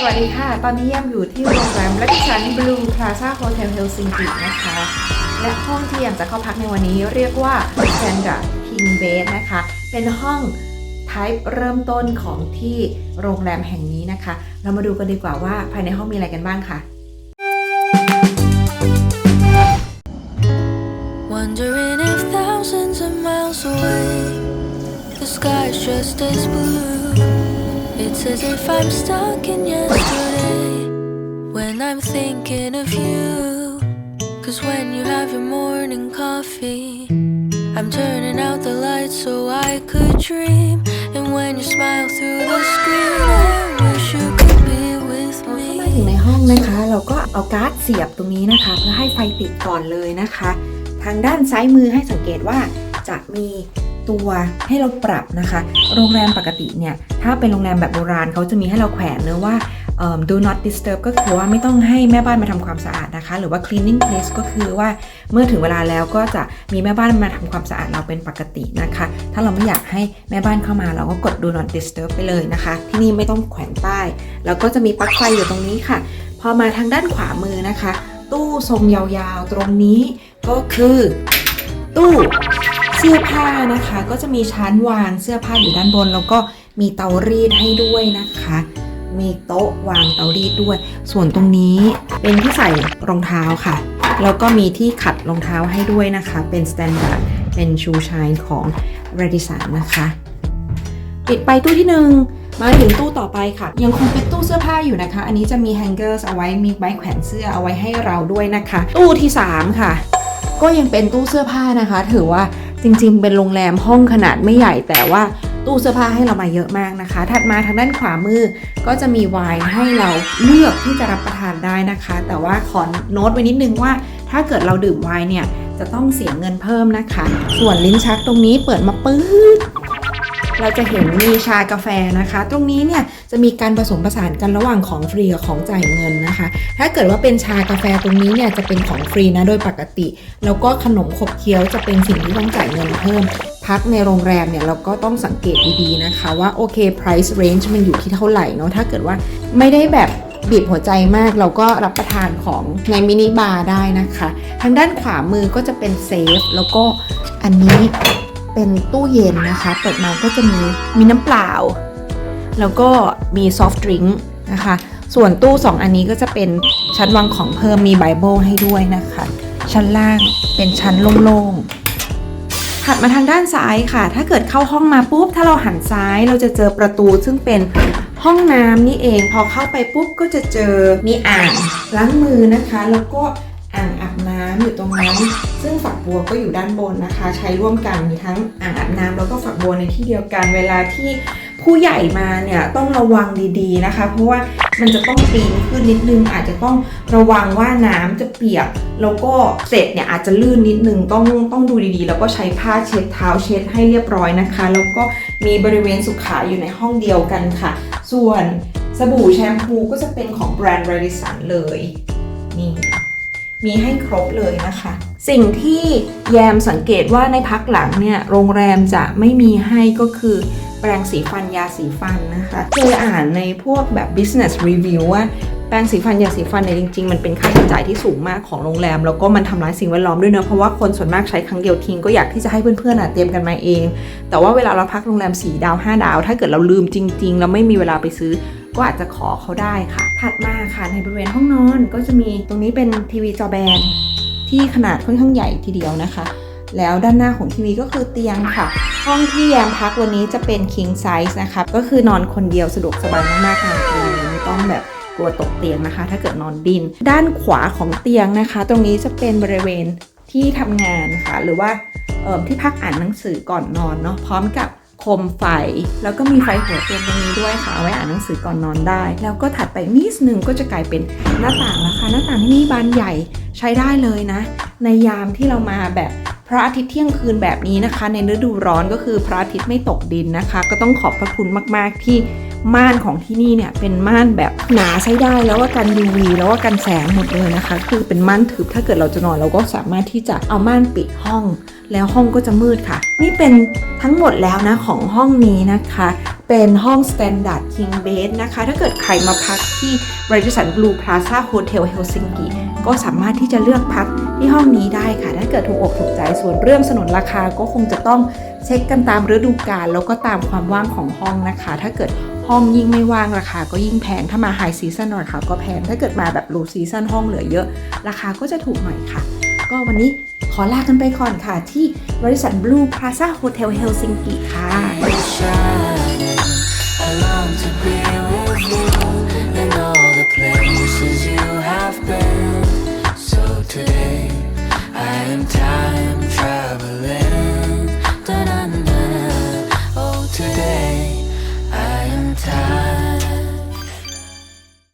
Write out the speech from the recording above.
สวัสดีค่ะ ตอนนี้แยมอยู่ที่โรงแรมและที่ชั้น Blue Plaza Hotel Helsinki นะคะ และห้องที่แยมจะเข้าพักในวันนี้เรียกว่า Standard King Bed นะคะ เป็นห้อง type เริ่มต้นของที่โรงแรมแห่งนี้นะคะ เรามาดูกันดีกว่าว่าภายในห้องมีอะไรกันบ้างค่ะ Wondering if thousands of miles away the sky's just as blue. It's as if I'm stuck in yesterday when I'm thinking of you. Cause when you have your morning coffee, I'm turning out the lights so I could dream. And when you smile through the screen, I wish you could be with เข้ามาถึง me. ในห้องนะคะ เราก็เอาการ์ดเสียบตรงนี้นะคะ เพื่อให้ไฟติดก่อนเลยนะคะ ทางด้านซ้ายมือให้สังเกตว่าจะมี ตัวให้เราปรับนะคะ โรงแรมปกติเนี่ย ถ้าเป็นโรงแรมแบบโบราณเขาจะมีให้เราแขวนเนื้อะว่า do not disturb ก็คือว่าไม่ต้องให้แม่บ้านมาทำความสะอาดนะคะ หรือว่า cleaning place ก็คือว่าเมื่อถึงเวลาแล้วก็จะมีแม่บ้านมาทำความสะอาดเราเป็นปกตินะคะ ถ้าเราไม่อยากให้แม่บ้านเข้ามาเราก็กด do not disturb ไปเลยนะคะ ที่นี่ไม่ต้องแขวนป้าย แล้วก็จะมีปลั๊กไฟอยู่ตรงนี้ค่ะ พอมาทางด้านขวามือนะคะ ตู้ทรงยาวๆ ตรงนี้ก็คือ ตู้ เสื้อผ้านะคะ ก็จะมีชั้นวางเสื้อผ้าอยู่ด้านบน แล้วก็มีเตารีดให้ด้วยนะคะ มีโต๊ะวางเตารีดด้วย ส่วนตรงนี้เป็นที่ใส่รองเท้าค่ะ แล้วก็มีที่ขัดรองเท้าให้ด้วยนะคะ เป็นสแตนดาร์ดเป็นชูชายของ r a d i s o n นะคะปิดไปตู้ที่หนึ่งมาถึงตู้ต่อไปค่ะ ยังคงเป็นตู้เสื้อผ้าอยู่นะคะ อันนี้จะมีแฮงเกอร์เอาไว้มีไม้แขวนเสื้อเอาไว้ให้เราด้วยนะคะ ตู้ที่ 3 ค่ะ ก็ยังเป็นตู้เสื้อผ้านะคะ ถือว่า จริงๆ เป็นโรงแรมห้องขนาดไม่ใหญ่แต่ว่าตู้เสื้อผ้าให้เรามาเยอะมากนะคะ ถัดมาทางด้านขวามือก็จะมีไวน์ให้เราเลือกที่จะรับประทานได้นะคะ แต่ว่าขอโน้ตไว้นิดนึงว่า ถ้าเกิดเราดื่มไวน์เนี่ยจะต้องเสียเงินเพิ่มนะคะ ส่วนลิ้นชักตรงนี้เปิดมาปื๊ด เราจะเห็นมีชากาแฟนะคะ ตรงนี้เนี่ยจะมีการผสมผสานกันระหว่างของฟรีกับของจ่ายเงินนะคะ ถ้าเกิดว่าเป็นชากาแฟตรงนี้เนี่ยจะเป็นของฟรีนะโดยปกติ แล้วก็ขนมขบเคี้ยวจะเป็นสิ่งที่ต้องจ่ายเงินเพิ่ม พักในโรงแรมเนี่ยเราก็ต้องสังเกตดีๆนะคะ ว่าโอเค price range มันอยู่ที่เท่าไหร่เนาะถ้าเกิดว่าไม่ได้แบบบีบหัวใจมากเราก็รับประทานของในมินิบาร์ได้นะคะ ทางด้านขวามือก็จะเป็นเซฟแล้วก็อันนี้ เป็นตู้เย็นนะคะ เปิดมาก็จะมีมีน้ำเปล่า แล้วก็มีซอฟต์ดริงก์นะคะ ส่วนตู้ 2 อันนี้ก็จะเป็นชั้นวางของเพิ่มมีไบเบิลให้ด้วยนะคะ ชั้นล่างเป็นชั้นโล่งๆ ถัดมาทางด้านซ้ายค่ะ ถ้าเกิดเข้าห้องมาปุ๊บ ถ้าเราหันซ้ายเราจะเจอประตูซึ่งเป็นห้องน้ำนี่เอง พอเข้าไปปุ๊บก็จะเจอมีอ่างล้างมือนะคะ แล้วก็ อ่างอาบน้ำอยู่ตรงนั้น ซึ่งฝักบัวก็อยู่ด้านบนนะคะ ใช้ร่วมกันมีทั้งอ่างอาบน้ำแล้วก็ฝักบัวในที่เดียวกัน เวลาที่ผู้ใหญ่มาเนี่ยต้องระวังดีๆนะคะ เพราะว่ามันจะต้องปีนขึ้นนิดนึง อาจจะต้องระวังว่าน้ำจะเปียก แล้วก็เสร็จเนี่ยอาจจะลื่นนิดนึงต้องต้องดูดีๆ แล้วก็ใช้ผ้าเช็ดเท้าเช็ดให้เรียบร้อยนะคะ แล้วก็มีบริเวณสุขาอยู่ในห้องเดียวกันค่ะ ส่วนสบู่แชมพูก็จะเป็นของแบรนด์ r a d i s o n เลยนี่ มีให้ครบเลยนะคะ สิ่งที่แยมสังเกตว่าในพักหลังเนี่ยโรงแรมจะไม่มีให้ก็คือแปรงสีฟันยาสีฟันนะคะเคยอ่านในพวกแบบ business review ว่าแปรงสีฟันยาสีฟันเนี่ยจริง ๆ มันเป็นค่าใช้จ่ายที่สูงมากของโรงแรม แล้วก็มันทำร้ายสิ่งแวดล้อมด้วยเนอะเพราะว่าคนส่วนมากใช้ครั้งเดียวทิ้งก็อยากที่จะให้เพื่อนๆอะเตรียมกันมาเอง แต่ว่าเวลาเราพักโรงแรม4ดาว 5 ดาว ถ้าเกิดเราลืมจริง ๆ แล้วไม่มีเวลาไปซื้อ ก็อาจจะขอเขาได้ค่ะ ถัดมาค่ะในบริเวณห้องนอนก็จะมีตรงนี้เป็นทีวีจอแบนที่ขนาดค่อนข้างใหญ่ทีเดียวนะคะ แล้วด้านหน้าของทีวีก็คือเตียงค่ะ ห้องที่แยมพักวันนี้จะเป็น king size นะคะก็คือนอนคนเดียวสะดวกสบายมากๆค่ะไม่ต้องแบบกลัวตกเตียงนะคะ ถ้าเกิดนอนดิน ด้านขวาของเตียงนะคะ ตรงนี้จะเป็นบริเวณที่ทำงานค่ะ หรือว่าเอ่อที่พักอ่านหนังสือก่อนนอนเนาะพร้อมกับ โคมไฟ แล้วก็มีไฟหัวเตียงตรงนี้ด้วยค่ะเอาไว้อ่านหนังสือก่อนนอนได้ แล้วก็ถัดไปนิดนึงก็จะกลายเป็นหน้าต่างแล้วค่ะหน้าต่างที่นี่บานใหญ่ใช้ได้เลยนะ ในยามที่เรามาแบบพระอาทิตย์เที่ยงคืนแบบนี้นะคะ ในฤดูร้อนก็คือพระอาทิตย์ไม่ตกดินนะคะ ก็ต้องขอบพระคุณมาก ๆ ที่ ม่านของที่นี่เนี่ยเป็นม่านแบบหนาใช้ได้แล้วว่ากัน UV แล้วว่ากันแสงหมดเลยนะคะ คือเป็นม่านทึบถ้าเกิดเราจะนอนเราก็สามารถที่จะเอาม่านปิดห้อง แล้วห้องก็จะมืดค่ะ นี่เป็นทั้งหมดแล้วนะของห้องนี้นะคะ เป็นห้อง Standard King Bed นะคะ ถ้าเกิดใครมาพักที่ Radisson Blue Plaza Hotel Helsinki ก็สามารถที่จะเลือกพักที่ห้องนี้ได้ค่ะ ถ้าเกิดถูกอกถูกใจส่วนเรื่องสนนราคาก็คงจะต้องเช็คกันตามฤดูกาลแล้วก็ตามความว่างของห้องนะคะ ถ้าเกิด ห้องยิ่งไม่ว่างราคาก็ยิ่งแพง ถ้ามาไฮซีซันหน่อยค่ะก็แพง ถ้าเกิดมาแบบโลซีซันห้องเหลือเยอะ ราคาก็จะถูกหน่อยค่ะ ก็วันนี้ขอลากันไปก่อนค่ะ ที่บริษัท Blue Plaza Hotel Helsinki ค่ะ I am tired.